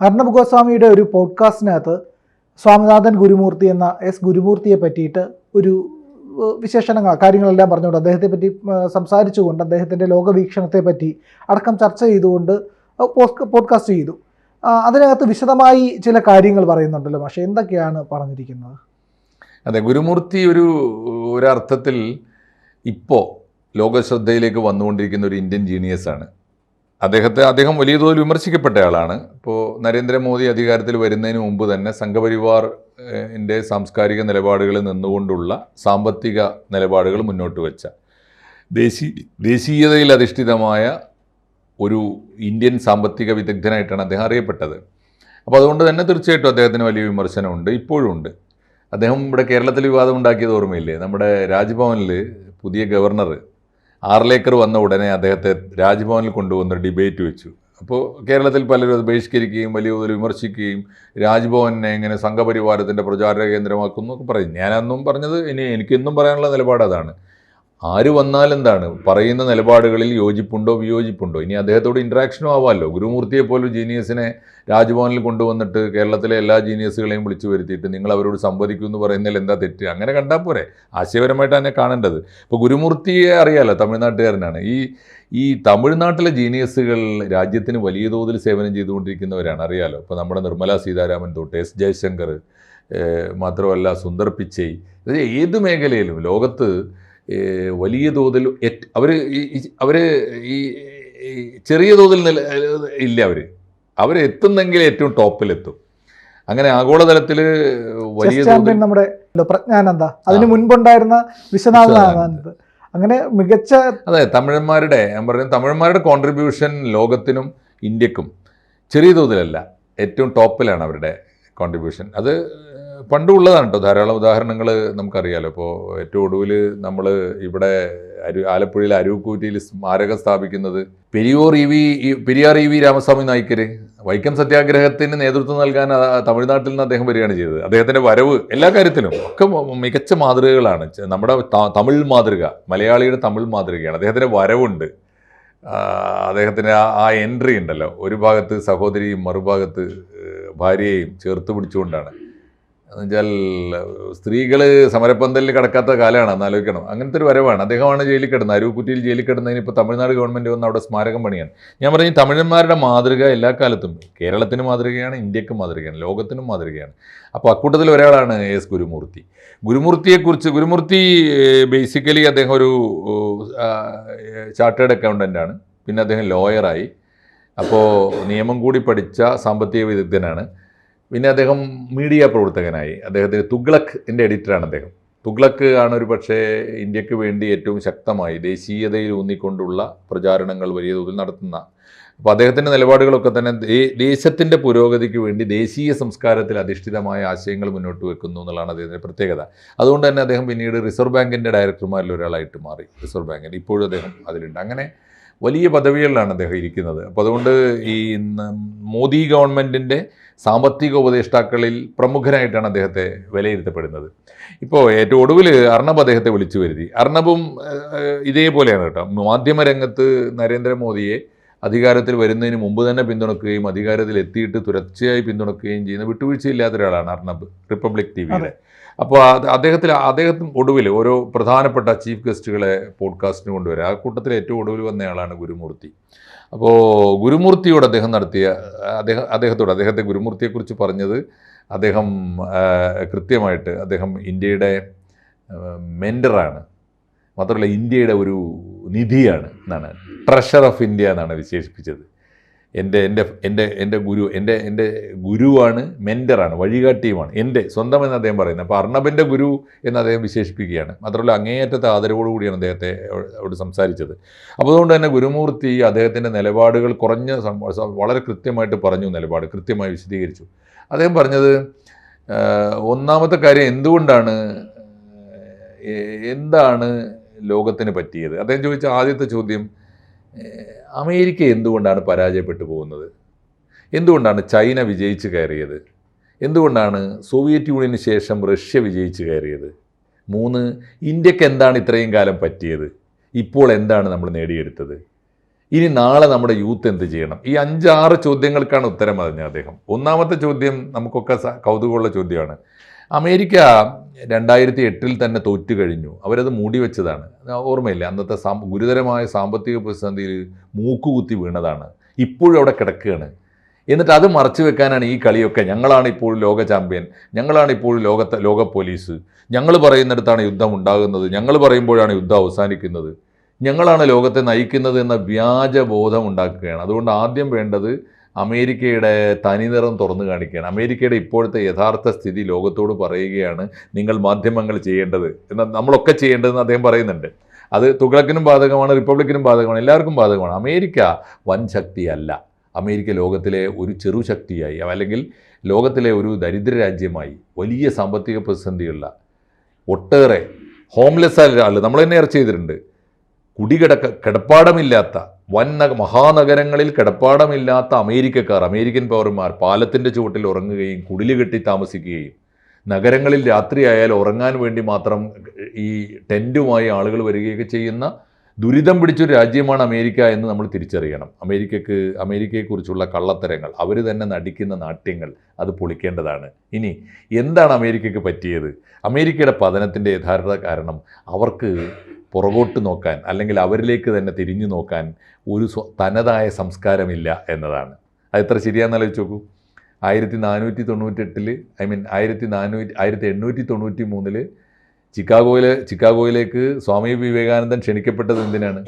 അർണബ് ഗോസ്വാമിയുടെ ഒരു പോഡ്കാസ്റ്റിനകത്ത് സ്വാമിനാഥൻ ഗുരുമൂർത്തി എന്ന എസ് ഗുരുമൂർത്തിയെ പറ്റിയിട്ട് ഒരു വിശേഷണങ്ങൾ കാര്യങ്ങളെല്ലാം പറഞ്ഞുകൊണ്ട് അദ്ദേഹത്തെ പറ്റി സംസാരിച്ചുകൊണ്ട് അദ്ദേഹത്തിന്റെ ലോകവീക്ഷണത്തെ പറ്റി അടക്കം ചർച്ച ചെയ്തുകൊണ്ട് പോഡ്കാസ്റ്റ് ചെയ്തു. അതിനകത്ത് വിശദമായി ചില കാര്യങ്ങൾ പറയുന്നുണ്ടല്ലോ പക്ഷേ എന്തൊക്കെയാണ് പറഞ്ഞിരിക്കുന്നത്? അതെ ഗുരുമൂർത്തി ഒരു ഒരർത്ഥത്തിൽ ഇപ്പോൾ ലോകശ്രദ്ധയിലേക്ക് വന്നുകൊണ്ടിരിക്കുന്ന ഒരു ഇന്ത്യൻ ജീനിയസ് ആണ് അദ്ദേഹത്തെ അദ്ദേഹം വലിയ തോതിൽ വിമർശിക്കപ്പെട്ട ആളാണ് ഇപ്പോൾ നരേന്ദ്രമോദി അധികാരത്തിൽ വരുന്നതിന് മുമ്പ് തന്നെ സംഘപരിവാർ ന്റെ സാംസ്കാരിക നിലപാടുകളിൽ നിന്നുകൊണ്ടുള്ള സാമ്പത്തിക നിലപാടുകൾ മുന്നോട്ട് വെച്ച ദേശീ ദേശീയതയിൽ അധിഷ്ഠിതമായ ഒരു ഇന്ത്യൻ സാമ്പത്തിക വിദഗ്ധനായിട്ടാണ് അദ്ദേഹം അറിയപ്പെട്ടത്. അപ്പോൾ അതുകൊണ്ട് തന്നെ തീർച്ചയായിട്ടും അദ്ദേഹത്തിന് വലിയ വിമർശനമുണ്ട് ഇപ്പോഴും ഉണ്ട് അദ്ദേഹം ഇവിടെ കേരളത്തിൽ വിവാദം ഉണ്ടാക്കിയത് ഓർമ്മയില്ലേ? നമ്മുടെ രാജ്ഭവനിൽ പുതിയ ഗവർണർ ആർലേക്കർ വന്ന ഉടനെ അദ്ദേഹത്തെ രാജ്ഭവനിൽ കൊണ്ടുവന്ന് ഡിബേറ്റ് വെച്ചു. അപ്പോൾ കേരളത്തിൽ പലരും അത് ബഹിഷ്കരിക്കുകയും വലിയ തോതിൽ വിമർശിക്കുകയും രാജ്ഭവനെ ഇങ്ങനെ സംഘപരിവാരത്തിന്റെ പ്രചാര കേന്ദ്രമാക്കുന്നു എന്നൊക്കെ പറയും. ഞാനന്നും പറഞ്ഞത് ഇനി എനിക്കെന്നും പറയാനുള്ള നിലപാട് അതാണ്. ആര് വന്നാലെന്താണ്? പറയുന്ന നിലപാടുകളിൽ യോജിപ്പുണ്ടോ വിയോജിപ്പുണ്ടോ? ഇനി അദ്ദേഹത്തോട് ഇൻട്രാക്ഷനും ആവാമല്ലോ ഗുരുമൂർത്തിയെ പോലും ജീനിയസിനെ രാജ്ഭവനിൽ കൊണ്ടുവന്നിട്ട് കേരളത്തിലെ എല്ലാ ജീനിയസുകളെയും വിളിച്ചു വരുത്തിയിട്ട് നിങ്ങൾ അവരോട് സംവദിക്കൂ എന്ന് പറയുന്നതിൽ എന്താ തെറ്റ്? അങ്ങനെ കണ്ടാൽ പോരെ. ആശയപരമായിട്ട് തന്നെ കാണേണ്ടത്. ഇപ്പോൾ ഗുരുമൂർത്തിയെ അറിയാമല്ലോ തമിഴ്നാട്ടുകാരനാണ്. ഈ ഈ തമിഴ്നാട്ടിലെ ജീനിയസുകൾ രാജ്യത്തിന് വലിയ തോതിൽ സേവനം ചെയ്തുകൊണ്ടിരിക്കുന്നവരാണ്. അറിയാലോ ഇപ്പോൾ നമ്മുടെ നിർമ്മല സീതാരാമൻ തൊട്ട് എസ് ജയശങ്കർ മാത്രമല്ല സുന്ദർ പിച്ചൈ ഏത് മേഖലയിലും ലോകത്ത് വലിയ തോതിൽ അവർ അവർ ഈ ചെറിയ തോതിൽ നില ഇല്ല അവർ അവരെത്തുന്നെങ്കിൽ ഏറ്റവും ടോപ്പിലെത്തും അങ്ങനെ ആഗോളതലത്തിൽ വലിയ ചാമ്പ്യൻ നമ്മുടെ പ്രജ്ഞാനന്ദ. അതിന്. മുൻപുണ്ടായിരുന്ന വിശ്വനാഥ അങ്ങനെ മികച്ച അതെ തമിഴന്മാരുടെ ഞാൻ പറഞ്ഞു തമിഴന്മാരുടെ കോൺട്രിബ്യൂഷൻ ലോകത്തിനും ഇന്ത്യക്കും ചെറിയ തോതിലല്ല. ഏറ്റവും ടോപ്പിലാണ് അവരുടെ കോൺട്രിബ്യൂഷൻ അത് പണ്ടും ഉള്ളതാണ് കേട്ടോ ധാരാളം ഉദാഹരണങ്ങൾ നമുക്കറിയാലോ. ഇപ്പോൾ ഏറ്റവും ഒടുവിൽ നമ്മൾ ഇവിടെ അരു ആലപ്പുഴയിൽ അരുവക്കൂറ്റിയിൽ സ്മാരകം സ്ഥാപിക്കുന്നത് Periyar E V Periyar E V Ramaswamy Naicker Vaikom സത്യാഗ്രഹത്തിന് നേതൃത്വം നൽകാൻ തമിഴ്നാട്ടിൽ നിന്ന് അദ്ദേഹം വരികയാണ് ചെയ്തത്. അദ്ദേഹത്തിന്റെ വരവ് എല്ലാ കാര്യത്തിലും ഒക്കെ മികച്ച മാതൃകകളാണ്. നമ്മുടെ തമിഴ് മാതൃക മലയാളിയുടെ തമിഴ് മാതൃകയാണ്. അദ്ദേഹത്തിന്റെ വരവുണ്ട്. അദ്ദേഹത്തിന്റെ ആ എൻട്രി ഉണ്ടല്ലോ. ഒരു ഭാഗത്ത് സഹോദരിയും മറുഭാഗത്ത് ഭാര്യയെയും ചേർത്ത് പിടിച്ചുകൊണ്ടാണ്. എന്നുവെച്ചാൽ സ്ത്രീകൾ സമരപ്പന്തലിൽ കിടക്കാത്ത കാലമാണ്. എന്ന് ആലോചിക്കണം. അങ്ങനത്തെ ഒരു വരവാണ്. അദ്ദേഹമാണ് ജയിലിൽ കിടന്നത്. അരുവിക്കുറ്റിയിൽ ജയിലിൽ കിടന്നതിന് ഇപ്പോൾ തമിഴ്നാട് ഗവൺമെന്റ് വന്ന് അവിടെ സ്മാരകം പണിയാണ്. ഞാൻ പറഞ്ഞു തമിഴന്മാരുടെ മാതൃക എല്ലാ കാലത്തും കേരളത്തിന് മാതൃകയാണ് ഇന്ത്യയ്ക്ക് മാതൃകയാണ് ലോകത്തിനും മാതൃകയാണ്. അപ്പോൾ അക്കൂട്ടത്തിൽ ഒരാളാണ് എസ് ഗുരുമൂർത്തി. ഗുരുമൂർത്തിയെക്കുറിച്ച് ഗുരുമൂർത്തി ബേസിക്കലി അദ്ദേഹം ഒരു ചാർട്ടേഡ് അക്കൗണ്ടന്റ് ആണ്. പിന്നെ അദ്ദേഹം ലോയറായി അപ്പോൾ നിയമം കൂടി പഠിച്ച സാമ്പത്തിക വിദഗ്ധനാണ്. പിന്നെ അദ്ദേഹം മീഡിയ പ്രവർത്തകനായി. അദ്ദേഹത്തിന് തുഗ്ലക്കിന്റെ എഡിറ്ററാണ് അദ്ദേഹം. തുഗ്ലക്ക് ആണ് ഒരു പക്ഷേ ഇന്ത്യയ്ക്ക് വേണ്ടി ഏറ്റവും ശക്തമായി ദേശീയതയിൽ ഊന്നിക്കൊണ്ടുള്ള പ്രചാരണങ്ങൾ വലിയ തോതിൽ നടത്തുന്ന. അപ്പോൾ അദ്ദേഹത്തിന്റെ നിലപാടുകളൊക്കെ തന്നെ ദേശത്തിന്റെ പുരോഗതിക്ക് വേണ്ടി ദേശീയ സംസ്കാരത്തിൽ അധിഷ്ഠിതമായ ആശയങ്ങൾ മുന്നോട്ട് വെക്കുന്നു എന്നുള്ളതാണ് അദ്ദേഹത്തിന്റെ പ്രത്യേകത. അതുകൊണ്ട് തന്നെ അദ്ദേഹം പിന്നീട് റിസർവ് ബാങ്കിന്റെ ഡയറക്ടർമാരിൽ ഒരാളായിട്ട് മാറി. റിസർവ് ബാങ്കിന്റെ ഇപ്പോഴും അദ്ദേഹം അതിലുണ്ട്. അങ്ങനെ വലിയ പദവികളിലാണ് അദ്ദേഹം ഇരിക്കുന്നത്. അപ്പോൾ അതുകൊണ്ട് ഈ മോദി ഗവൺമെന്റിന്റെ സാമ്പത്തിക ഉപദേഷ്ടാക്കളിൽ പ്രമുഖനായിട്ടാണ് അദ്ദേഹത്തെ വിലയിരുത്തപ്പെടുന്നത്. ഇപ്പോൾ ഏറ്റവും ഒടുവിൽ അർണബ് അദ്ദേഹത്തെ വിളിച്ചു വരുത്തി. അർണബും ഇതേപോലെയാണ് കേട്ടോ. മാധ്യമരംഗത്ത് നരേന്ദ്രമോദിയെ അധികാരത്തിൽ വരുന്നതിന് മുമ്പ് തന്നെ പിന്തുണക്കുകയും അധികാരത്തിൽ എത്തിയിട്ട് തുടർച്ചയായി പിന്തുണക്കുകയും ചെയ്യുന്ന വിട്ടുവീഴ്ചയില്ലാത്ത ഒരാളാണ് അർണബ് റിപ്പബ്ലിക് ടി വിയിലെ. അപ്പോൾ അത് അദ്ദേഹത്തിൽ അദ്ദേഹത്തിന് ഒടുവിൽ ഓരോ പ്രധാനപ്പെട്ട ചീഫ് ഗസ്റ്റുകളെ പോഡ്കാസ്റ്റിന് കൊണ്ടുവരാം. ആ കൂട്ടത്തിൽ ഏറ്റവും ഒടുവിൽ വന്നയാളാണ് ഗുരുമൂർത്തി. അപ്പോൾ ഗുരുമൂർത്തിയോട് അദ്ദേഹം നടത്തിയ അദ്ദേഹം അദ്ദേഹത്തോട് അദ്ദേഹത്തെ ഗുരുമൂർത്തിയെക്കുറിച്ച് പറഞ്ഞത് അദ്ദേഹം കൃത്യമായിട്ട് അദ്ദേഹം ഇന്ത്യയുടെ മെന്ററാണ്. മാത്രമല്ല ഇന്ത്യയുടെ ഒരു നിധിയാണ് എന്നാണ്. ട്രഷർ ഓഫ് ഇന്ത്യ എന്നാണ് വിശേഷിപ്പിച്ചത്. എന്റെ എന്റെ എന്റെ എന്റെ ഗുരു എന്റെ എന്റെ ഗുരുവാണ് മെന്ററാണ് വഴികാട്ടിയുമാണ് എന്റെ സ്വന്തം എന്ന് അദ്ദേഹം പറയുന്നത്. അപ്പോൾ അർണബിന്റെ ഗുരു എന്ന് അദ്ദേഹം വിശേഷിപ്പിക്കുകയാണ്. മാത്രമല്ല അങ്ങേയറ്റത്തെ ആദരവോടുകൂടിയാണ് അദ്ദേഹത്തെ അവിടെ സംസാരിച്ചത്. അപ്പോൾ അതുകൊണ്ട് തന്നെ ഗുരുമൂർത്തി അദ്ദേഹത്തിന്റെ നിലപാടുകൾ കുറഞ്ഞ വളരെ കൃത്യമായിട്ട് പറഞ്ഞു നിലപാട് കൃത്യമായി വിശദീകരിച്ചു. അദ്ദേഹം പറഞ്ഞത് ഒന്നാമത്തെ കാര്യം എന്തുകൊണ്ടാണ് എന്താണ് ലോകത്തിന് പറ്റിയത്. അദ്ദേഹം ചോദിച്ച ആദ്യത്തെ ചോദ്യം അമേരിക്ക എന്തുകൊണ്ടാണ് പരാജയപ്പെട്ടു പോകുന്നത്? എന്തുകൊണ്ടാണ് ചൈന വിജയിച്ച് കയറിയത്? എന്തുകൊണ്ടാണ് സോവിയറ്റ് യൂണിയന് ശേഷം റഷ്യ വിജയിച്ച് കയറിയത്? മൂന്ന് ഇന്ത്യയ്ക്ക് എന്താണ് ഇത്രയും കാലം പറ്റിയത്? ഇപ്പോൾ എന്താണ് നമ്മൾ നേടിയെടുത്തത്? ഇനി നാളെ നമ്മുടെ യൂത്ത് എന്ത് ചെയ്യണം? ഈ അഞ്ചാറ് ചോദ്യങ്ങൾക്കാണ് ഉത്തരം പറഞ്ഞത് അദ്ദേഹം. ഒന്നാമത്തെ ചോദ്യം നമുക്കൊക്കെ കൗതുകമുള്ള ചോദ്യമാണ്. അമേരിക്ക രണ്ടായിരത്തി എട്ടിൽ തന്നെ തോറ്റു കഴിഞ്ഞു. അവരത് മൂടി വെച്ചതാണ്. ഓർമ്മയില്ല? അന്നത്തെ സാ ഗുരുതരമായ സാമ്പത്തിക പ്രതിസന്ധിയിൽ മൂക്കുകുത്തി വീണതാണ്. ഇപ്പോഴും അവിടെ കിടക്കുകയാണ്. എന്നിട്ട് അത് മറച്ചു വെക്കാനാണ് ഈ കളിയൊക്കെ. ഞങ്ങളാണ് ഇപ്പോൾ ലോക ചാമ്പ്യൻ. ഞങ്ങളാണ് ഇപ്പോൾ ലോകത്തെ ലോക പോലീസ്. ഞങ്ങൾ പറയുന്നിടത്താണ് യുദ്ധം ഉണ്ടാകുന്നത്. ഞങ്ങൾ പറയുമ്പോഴാണ് യുദ്ധം അവസാനിക്കുന്നത്. ഞങ്ങളാണ് ലോകത്തെ നയിക്കുന്നത് എന്ന വ്യാജബോധം ഉണ്ടാക്കുകയാണ്. അതുകൊണ്ട് ആദ്യം വേണ്ടത് അമേരിക്കയുടെ തനിനിറം തുറന്നു കാണിക്കുകയാണ്. അമേരിക്കയുടെ ഇപ്പോഴത്തെ യഥാർത്ഥ സ്ഥിതി ലോകത്തോട് പറയുകയാണ് നിങ്ങൾ മാധ്യമങ്ങൾ ചെയ്യേണ്ടത് എന്നാൽ നമ്മളൊക്കെ ചെയ്യേണ്ടതെന്ന് അദ്ദേഹം പറയുന്നുണ്ട്. അത് തുകളക്കിനും ബാധകമാണ് റിപ്പബ്ലിക്കിനും ബാധകമാണ് എല്ലാവർക്കും ബാധകമാണ്. അമേരിക്ക വൻ ശക്തിയല്ല. അമേരിക്ക ലോകത്തിലെ ഒരു ചെറു ശക്തിയായി അല്ലെങ്കിൽ ലോകത്തിലെ ഒരു ദരിദ്ര രാജ്യമായി വലിയ സാമ്പത്തിക പ്രതിസന്ധിയുള്ള ഒട്ടേറെ ഹോംലെസ് ആയ ആൾ നമ്മൾ തന്നെ ചെയ്തിട്ടുണ്ട്. കുടികിടക്ക കിടപ്പാടമില്ലാത്ത വൻ നഗ മഹാനഗരങ്ങളിൽ കിടപ്പാടമില്ലാത്ത അമേരിക്കക്കാർ അമേരിക്കൻ പൗരന്മാർ പാലത്തിന്റെ ചുവട്ടിൽ ഉറങ്ങുകയും കുടിൽ കെട്ടി താമസിക്കുകയും നഗരങ്ങളിൽ രാത്രിയായാൽ ഉറങ്ങാൻ വേണ്ടി മാത്രം ഈ ടെന്റുമായി ആളുകൾ വരികയൊക്കെ ചെയ്യുന്ന ദുരിതം പിടിച്ചൊരു രാജ്യമാണ് അമേരിക്ക എന്ന് നമ്മൾ തിരിച്ചറിയണം. അമേരിക്കക്ക് അമേരിക്കയെക്കുറിച്ചുള്ള കള്ളത്തരങ്ങൾ അവർ തന്നെ നടിക്കുന്ന നാട്യങ്ങൾ അത് പൊളിക്കേണ്ടതാണ്. ഇനി എന്താണ് അമേരിക്കയ്ക്ക് പറ്റിയത്? അമേരിക്കയുടെ പതനത്തിന്റെ യഥാർത്ഥ കാരണം അവർക്ക് പുറകോട്ട് നോക്കാൻ അല്ലെങ്കിൽ അവരിലേക്ക് തന്നെ തിരിഞ്ഞു നോക്കാൻ ഒരു തനതായ സംസ്കാരമില്ല എന്നതാണ്. അത് എത്ര ശരിയാണെന്ന് ആലോചിച്ച് നോക്കൂ. ആയിരത്തി നാനൂറ്റി തൊണ്ണൂറ്റെട്ടിൽ ഐ മീൻ ആയിരത്തി നാനൂറ്റി ആയിരത്തി എണ്ണൂറ്റി തൊണ്ണൂറ്റി മൂന്നിൽ ചിക്കാഗോയിലെ ചിക്കാഗോയിലേക്ക് സ്വാമി വിവേകാനന്ദൻ ക്ഷണിക്കപ്പെട്ടത് എന്തിനാണ്?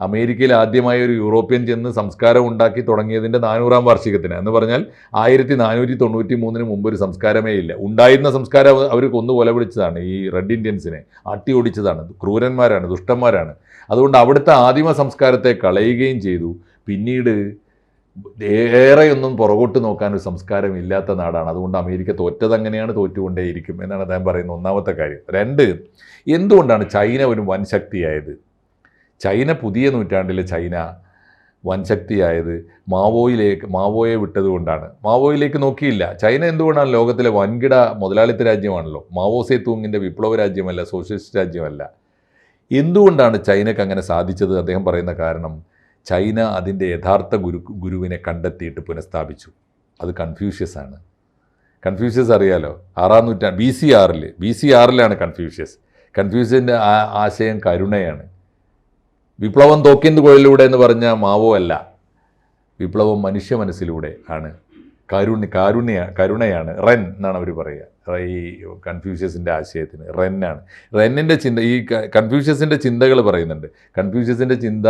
അമേരിക്കയിൽ ആദ്യമായി ഒരു യൂറോപ്യൻ ചെന്ന് സംസ്കാരം ഉണ്ടാക്കി തുടങ്ങിയതിന്റെ നാനൂറാം വാർഷികത്തിന്. എന്ന് പറഞ്ഞാൽ ആയിരത്തി നാനൂറ്റി തൊണ്ണൂറ്റി മൂന്നിന് മുമ്പ് ഒരു സംസ്കാരമേ ഇല്ല. ഉണ്ടായിരുന്ന സംസ്കാരം അവർ കൊന്നു കൊലപിടിച്ചതാണ് ഈ റെഡ് ഇന്ത്യൻസിനെ. അട്ടി ഓടിച്ചതാണ് ക്രൂരന്മാരാണ് ദുഷ്ടന്മാരാണ്. അതുകൊണ്ട് അവിടുത്തെ ആദിമ സംസ്കാരത്തെ കളയുകയും ചെയ്തു. പിന്നീട് ഏറെയൊന്നും പുറകോട്ട് നോക്കാൻ ഒരു സംസ്കാരം ഇല്ലാത്ത നാടാണ്. അതുകൊണ്ട് അമേരിക്ക തോറ്റത് അങ്ങനെയാണ് തോറ്റുകൊണ്ടേയിരിക്കും എന്നാണ് അദ്ദേഹം പറയുന്ന ഒന്നാമത്തെ കാര്യം. രണ്ട് എന്തുകൊണ്ടാണ് ചൈന ഒരു വൻ ശക്തിയായത്? ചൈന പുതിയ നൂറ്റാണ്ടിലെ ചൈന വൻശക്തിയായത് മാവോയിലേക്ക് മാവോയെ വിട്ടതുകൊണ്ടാണ് മാവോയിലേക്ക് നോക്കിയില്ല. ചൈന എന്തുകൊണ്ടാണ് ലോകത്തിലെ വൻകിട മുതലാളിത്ത രാജ്യമാണല്ലോ? മാവോ സേ തൂങ്ങിന്റെ വിപ്ലവ രാജ്യമല്ല സോഷ്യലിസ്റ്റ് രാജ്യമല്ല. എന്തുകൊണ്ടാണ് ചൈനക്ക് അങ്ങനെ സാധിച്ചത്? അദ്ദേഹം പറയുന്ന കാരണം ചൈന അതിന്റെ യഥാർത്ഥ ഗുരു ഗുരുവിനെ കണ്ടെത്തിയിട്ട് പുനഃസ്ഥാപിച്ചു. അത് കൺഫ്യൂഷ്യസ് ആണ്. കൺഫ്യൂഷ്യസ് അറിയാലോ? ആറാം നൂറ്റാണ്ട് ബി സി ആറിൽ ബി സി ആറിലാണ് കൺഫ്യൂഷ്യസ്. കൺഫ്യൂഷ്യന്റെ ആശയം കരുണയാണ്. വിപ്ലവം തോക്കിന്ത് കുഴലിലൂടെ എന്ന് പറഞ്ഞ മാവോ അല്ല. വിപ്ലവം മനുഷ്യ മനസ്സിലൂടെ ആണ്. കാരുണ്യ കാരുണ്യ കരുണയാണ്. റെൻ എന്നാണ് അവർ പറയുക. ഈ കൺഫ്യൂഷ്യസിന്റെ ആശയത്തിന് റെന്നാണ് റെന്നിന്റെ ചിന്ത ഈ കൺഫ്യൂഷ്യസിന്റെ ചിന്തകൾ പറയുന്നുണ്ട്. കൺഫ്യൂഷ്യസിന്റെ ചിന്ത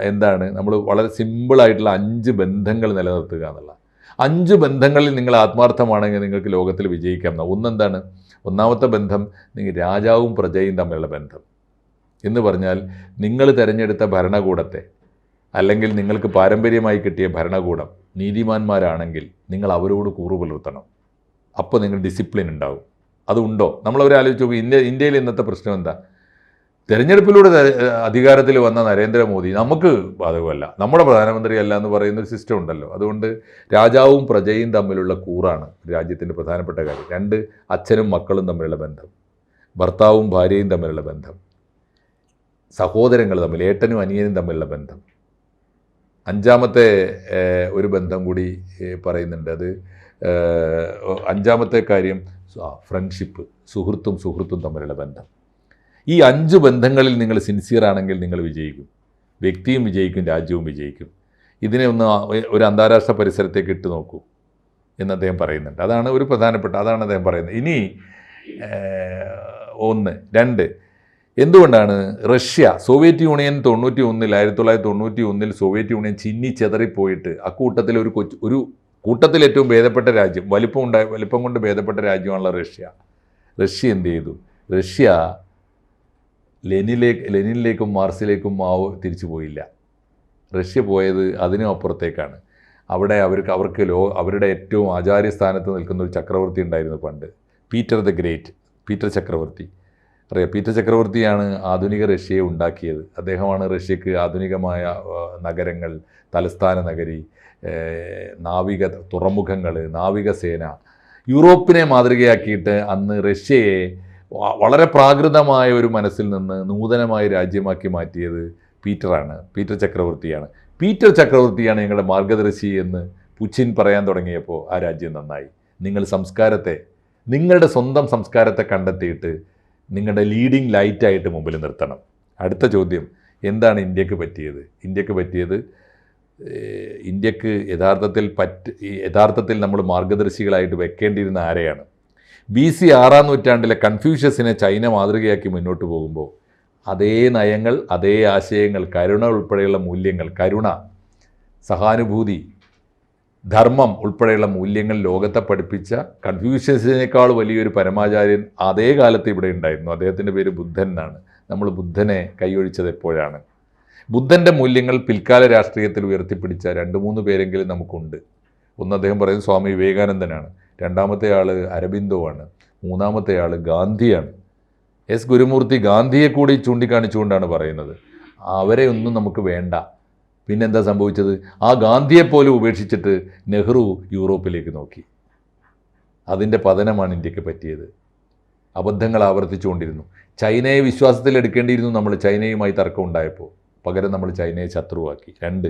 എന്താണ്? നമ്മൾ വളരെ സിമ്പിളായിട്ടുള്ള അഞ്ച് ബന്ധങ്ങൾ നിലനിർത്തുക എന്നുള്ള അഞ്ച് ബന്ധങ്ങളിൽ നിങ്ങൾ ആത്മാർത്ഥമാണെങ്കിൽ നിങ്ങൾക്ക് ലോകത്തിൽ വിജയിക്കാം. ഒന്നെന്താണ്? ഒന്നാമത്തെ ബന്ധം നിങ്ങൾ രാജാവും പ്രജയും തമ്മിലുള്ള ബന്ധം. എന്ന് പറഞ്ഞാൽ നിങ്ങൾ തിരഞ്ഞെടുത്ത ഭരണകൂടത്തെ അല്ലെങ്കിൽ നിങ്ങൾക്ക് പാരമ്പര്യമായി കിട്ടിയ ഭരണകൂടം നീതിമാന്മാരാണെങ്കിൽ നിങ്ങൾ അവരോട് കൂറു പുലർത്തണം. അപ്പോൾ നിങ്ങൾ ഡിസിപ്ലിൻ ഉണ്ടാവും. അതുണ്ടോ? നമ്മളവരെ ആലോചിച്ച് നോക്കും. ഇന്ത്യ ഇന്ത്യയിൽ ഇന്നത്തെ പ്രശ്നം എന്താ? തിരഞ്ഞെടുപ്പിലൂടെ അധികാരത്തിൽ വന്ന നരേന്ദ്രമോദി നമുക്ക് ബാധകമല്ല. നമ്മുടെ പ്രധാനമന്ത്രി അല്ല എന്ന് പറയുന്ന ഒരു സിസ്റ്റം ഉണ്ടല്ലോ. അതുകൊണ്ട് രാജാവും പ്രജയും തമ്മിലുള്ള കൂറാണ് രാജ്യത്തിന്റെ പ്രധാനപ്പെട്ട കാര്യം. രണ്ട് അച്ഛനും മക്കളും തമ്മിലുള്ള ബന്ധം. ഭർത്താവും ഭാര്യയും തമ്മിലുള്ള ബന്ധം. സഹോദരങ്ങൾ തമ്മിൽ ഏട്ടനും അനിയനും തമ്മിലുള്ള ബന്ധം. അഞ്ചാമത്തെ ഒരു ബന്ധം കൂടി പറയുന്നുണ്ട്. അത് അഞ്ചാമത്തെ കാര്യം ഫ്രണ്ട്ഷിപ്പ് സുഹൃത്തും സുഹൃത്തും തമ്മിലുള്ള ബന്ധം. ഈ അഞ്ച് ബന്ധങ്ങളിൽ നിങ്ങൾ സിൻസിയർ ആണെങ്കിൽ നിങ്ങൾ വിജയിക്കും. വ്യക്തിയും വിജയിക്കും രാജ്യവും വിജയിക്കും. ഇതിനെ ഒന്ന് ഒരു അന്താരാഷ്ട്ര പരിസരത്തേക്ക് ഇട്ട് നോക്കൂ എന്ന് അദ്ദേഹം പറയുന്നുണ്ട്. അതാണ് ഒരു പ്രധാനപ്പെട്ട അതാണ് അദ്ദേഹം പറയുന്നത്. ഇനി ഒന്ന് രണ്ട് എന്തുകൊണ്ടാണ് റഷ്യ സോവിയറ്റ് യൂണിയൻ തൊണ്ണൂറ്റി ഒന്നിൽ ആയിരത്തി തൊള്ളായിരത്തി തൊണ്ണൂറ്റി ഒന്നിൽ സോവിയറ്റ് യൂണിയൻ ചിന്നി ചെതറിപ്പോയിട്ട് ആ കൂട്ടത്തിൽ ഒരു കൊച്ചു ഒരു കൂട്ടത്തിൽ ഏറ്റവും ഭേദപ്പെട്ട രാജ്യം വലിപ്പം ഉണ്ടായ വലിപ്പം കൊണ്ട് ഭേദപ്പെട്ട രാജ്യമാണല്ലോ റഷ്യ. റഷ്യ എന്ത് ചെയ്തു? റഷ്യ ലെനിലേക്ക് ലെനിനിലേക്കും മാർസിലേക്കും മാവ് തിരിച്ചു പോയില്ല. റഷ്യ പോയത് അതിനും അപ്പുറത്തേക്കാണ്. അവിടെ അവർക്ക് അവർക്ക് ലോ അവരുടെ ഏറ്റവും ആചാര്യസ്ഥാനത്ത് നിൽക്കുന്ന ഒരു ചക്രവർത്തി ഉണ്ടായിരുന്നു പണ്ട് പീറ്റർ ദ ഗ്രേറ്റ് പീറ്റർ ചക്രവർത്തി. അറിയാം പീറ്റർ ചക്രവർത്തിയാണ് ആധുനിക റഷ്യയെ ഉണ്ടാക്കിയത്. അദ്ദേഹമാണ് റഷ്യക്ക് ആധുനികമായ നഗരങ്ങൾ തലസ്ഥാന നഗരി നാവിക തുറമുഖങ്ങൾ നാവികസേന യൂറോപ്പിനെ മാതൃകയാക്കിയിട്ട് അന്ന് റഷ്യയെ വളരെ പ്രാകൃതമായ ഒരു മനസ്സിൽ നിന്ന് നൂതനമായ രാജ്യമാക്കി മാറ്റിയത് പീറ്ററാണ് പീറ്റർ ചക്രവർത്തിയാണ്. പീറ്റർ ചക്രവർത്തിയാണ് ഞങ്ങളുടെ മാർഗദർശി എന്ന് പുച്ചിൻ പറയാൻ തുടങ്ങിയപ്പോൾ ആ രാജ്യം നന്നായി. നിങ്ങൾ സംസ്കാരത്തെ നിങ്ങളുടെ സ്വന്തം സംസ്കാരത്തെ കണ്ടെത്തിയിട്ട് നിങ്ങളുടെ ലീഡിങ് ലൈറ്റായിട്ട് മുമ്പിൽ നിർത്തണം. അടുത്ത ചോദ്യം എന്താണ് ഇന്ത്യയ്ക്ക് പറ്റിയത്? ഇന്ത്യയ്ക്ക് പറ്റിയത് ഇന്ത്യയ്ക്ക് യഥാർത്ഥത്തിൽ പറ്റ് യഥാർത്ഥത്തിൽ നമ്മൾ മാർഗദർശികളായിട്ട് വെക്കേണ്ടിയിരുന്ന ആരെയാണ്? ബി സി ആറാം നൂറ്റാണ്ടിലെ കൺഫ്യൂഷ്യസിനെ ചൈന മാതൃകയാക്കി മുന്നോട്ട് പോകുമ്പോൾ അതേ നയങ്ങൾ അതേ ആശയങ്ങൾ കരുണ ഉൾപ്പെടെയുള്ള മൂല്യങ്ങൾ കരുണ സഹാനുഭൂതി ധർമ്മം ഉൾപ്പെടെയുള്ള മൂല്യങ്ങൾ ലോകത്തെ പഠിപ്പിച്ച കൺഫ്യൂഷ്യസിനേക്കാൾ വലിയൊരു പരമാചാര്യൻ അതേ കാലത്ത് ഇവിടെ ഉണ്ടായിരുന്നു. അദ്ദേഹത്തിന്റെ പേര് ബുദ്ധൻ എന്നാണ്. നമ്മൾ ബുദ്ധനെ കൈയൊഴിച്ചത് എപ്പോഴാണ്? ബുദ്ധന്റെ മൂല്യങ്ങൾ പിൽക്കാല രാഷ്ട്രീയത്തിൽ ഉയർത്തിപ്പിടിച്ച രണ്ട് മൂന്ന് പേരെങ്കിലും നമുക്കുണ്ട്. ഒന്ന് അദ്ദേഹം പറയുന്നത് സ്വാമി വിവേകാനന്ദനാണ്. രണ്ടാമത്തെ ആൾ അരബിന്ദോ ആണ് മൂന്നാമത്തെ ആൾ ഗാന്ധിയാണ്. എസ് ഗുരുമൂർത്തി ഗാന്ധിയെ കൂടി ചൂണ്ടിക്കാണിച്ചുകൊണ്ടാണ് പറയുന്നത്. അവരെ ഒന്നും നമുക്ക് വേണ്ട. പിന്നെന്താ സംഭവിച്ചത്? ആ ഗാന്ധിയെപ്പോലും ഉപേക്ഷിച്ചിട്ട് നെഹ്റു യൂറോപ്പിലേക്ക് നോക്കി. അതിന്റെ പതനമാണ് ഇന്ത്യയ്ക്ക് പറ്റിയത്. അബദ്ധങ്ങൾ ആവർത്തിച്ചുകൊണ്ടിരുന്നു. ചൈനയെ വിശ്വാസത്തിൽ എടുക്കേണ്ടിയിരുന്നു നമ്മൾ. ചൈനയുമായി തർക്കം ഉണ്ടായപ്പോൾ. പകരം നമ്മൾ ചൈനയെ ശത്രുവാക്കി. രണ്ട്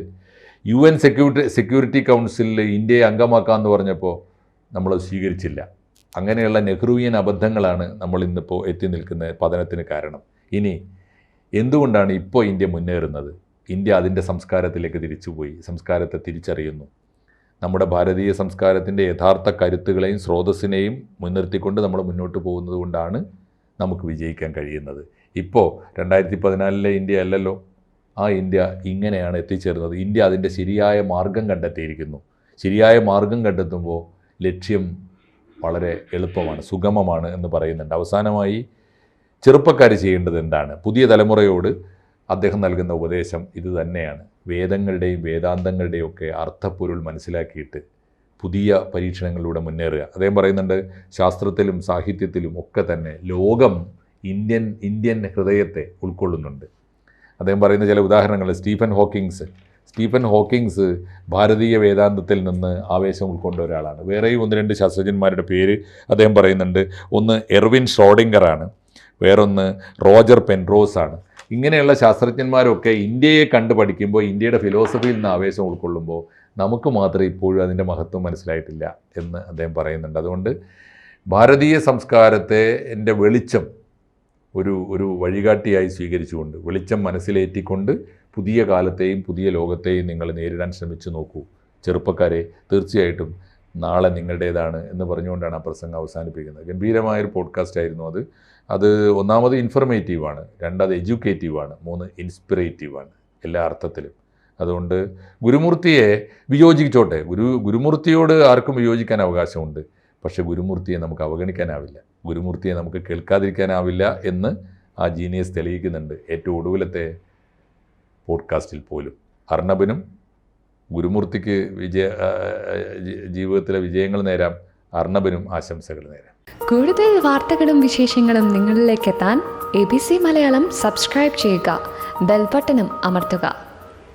യു എൻ സെക്യൂരിറ്റി സെക്യൂരിറ്റി കൗൺസിലിൽ ഇന്ത്യയെ അംഗമാക്കാമെന്ന് പറഞ്ഞപ്പോൾ നമ്മൾ സ്വീകരിച്ചില്ല. അങ്ങനെയുള്ള നെഹ്റുവിയൻ അബദ്ധങ്ങളാണ് നമ്മൾ ഇന്നിപ്പോൾ എത്തി നിൽക്കുന്ന പതനത്തിന് കാരണം. ഇനി എന്തുകൊണ്ടാണ് ഇപ്പോൾ ഇന്ത്യ മുന്നേറുന്നത്? ഇന്ത്യ അതിന്റെ സംസ്കാരത്തിലേക്ക് തിരിച്ചുപോയി സംസ്കാരത്തെ തിരിച്ചറിയുന്നു. നമ്മുടെ ഭാരതീയ സംസ്കാരത്തിന്റെ യഥാർത്ഥ കരുത്തുകളെയും സ്രോതസ്സിനെയും മുൻനിർത്തിക്കൊണ്ട് നമ്മൾ മുന്നോട്ട് പോകുന്നത് കൊണ്ടാണ് നമുക്ക് വിജയിക്കാൻ കഴിയുന്നത്. ഇപ്പോൾ രണ്ടായിരത്തി പതിനാലിലെ ഇന്ത്യ അല്ലല്ലോ. ആ ഇന്ത്യ ഇങ്ങനെയാണ് എത്തിച്ചേർന്നത്. ഇന്ത്യ അതിന്റെ ശരിയായ മാർഗം കണ്ടെത്തിയിരിക്കുന്നു. ശരിയായ മാർഗം കണ്ടെത്തുമ്പോൾ ലക്ഷ്യം വളരെ എളുപ്പമാണ് സുഗമമാണ് എന്ന് പറയുന്നുണ്ട്. അവസാനമായി ചെറുപ്പക്കാർ ചെയ്യേണ്ടത് എന്താണ്? പുതിയ തലമുറയോട് അദ്ദേഹം നൽകുന്ന ഉപദേശം ഇത് തന്നെയാണ്. വേദങ്ങളുടെയും വേദാന്തങ്ങളുടെയും ഒക്കെ അർത്ഥപ്പൊരുൾ മനസ്സിലാക്കിയിട്ട് പുതിയ പരീക്ഷണങ്ങളിലൂടെ മുന്നേറുക. അദ്ദേഹം പറയുന്നുണ്ട് ശാസ്ത്രത്തിലും സാഹിത്യത്തിലും ഒക്കെ തന്നെ ലോകം ഇന്ത്യൻ ഇന്ത്യൻ ഹൃദയത്തെ ഉൾക്കൊള്ളുന്നുണ്ട്. അദ്ദേഹം പറയുന്ന ചില ഉദാഹരണങ്ങൾ സ്റ്റീഫൻ ഹോക്കിങ്സ്. സ്റ്റീഫൻ ഹോക്കിങ്സ് ഭാരതീയ വേദാന്തത്തിൽ നിന്ന് ആവേശം ഉൾക്കൊണ്ട ഒരാളാണ്. വേറെയും ഒന്ന് രണ്ട് ശാസ്ത്രജ്ഞന്മാരുടെ പേര് അദ്ദേഹം പറയുന്നുണ്ട്. ഒന്ന് എർവിൻ ഷ്രോഡിംഗറാണ് വേറൊന്ന് റോജർ പെൻറോസ് ആണ് ഇങ്ങനെയുള്ള ശാസ്ത്രജ്ഞന്മാരൊക്കെ ഇന്ത്യയെ കണ്ടു പഠിക്കുമ്പോൾ ഇന്ത്യയുടെ ഫിലോസഫിയിൽ നിന്ന് ആവേശം ഉൾക്കൊള്ളുമ്പോൾ നമുക്ക് മാത്രം ഇപ്പോഴും അതിന്റെ മഹത്വം മനസ്സിലായിട്ടില്ല എന്ന് അദ്ദേഹം പറയുന്നുണ്ട്. അതുകൊണ്ട് ഭാരതീയ സംസ്കാരത്തെ എന്റെ വെളിച്ചം ഒരു ഒരു വഴികാട്ടിയായി സ്വീകരിച്ചുകൊണ്ട് വെളിച്ചം മനസ്സിലേറ്റിക്കൊണ്ട് പുതിയ കാലത്തെയും പുതിയ ലോകത്തെയും നിങ്ങൾ നേരിടാൻ ശ്രമിച്ചു നോക്കൂ. ചെറുപ്പക്കാരെ തീർച്ചയായിട്ടും നാളെ നിങ്ങളുടേതാണ് എന്ന് പറഞ്ഞുകൊണ്ടാണ് ആ പ്രസംഗം അവസാനിപ്പിക്കുന്നത്. ഗംഭീരമായൊരു പോഡ്കാസ്റ്റ് ആയിരുന്നു അത്. അത് ഒന്നാമത് ഇൻഫർമേറ്റീവാണ് രണ്ടാമത് എഡ്യൂക്കേറ്റീവാണ് മൂന്ന് ഇൻസ്പിറേറ്റീവാണ് എല്ലാ അർത്ഥത്തിലും. അതുകൊണ്ട് ഗുരുമൂർത്തിയെ വിയോജിച്ചോട്ടെ. ഗുരു ഗുരുമൂർത്തിയോട് ആർക്കും വിയോജിക്കാൻ അവകാശമുണ്ട്. പക്ഷേ ഗുരുമൂർത്തിയെ നമുക്ക് അവഗണിക്കാനാവില്ല. ഗുരുമൂർത്തിയെ നമുക്ക് കേൾക്കാതിരിക്കാനാവില്ല എന്ന് ആ ജീനിയസ് തെളിയിക്കുന്നുണ്ട്. ഏറ്റവും ഒടുവിലത്തെ പോഡ്കാസ്റ്റിൽ പോലും. അർണബിനും ഗുരുമൂർത്തിക്ക് വിജയ ജീവിതത്തിലെ വിജയങ്ങൾ നേരാം അർണബനും ആശംസകൾ നേരാം. കൂടുതൽ വാർത്തകളും വിശേഷങ്ങളും നിങ്ങളിലേക്ക് എത്താൻ A B C Malayalam subscribe ചെയ്യുക ബെൽബട്ടനും അമർത്തുക.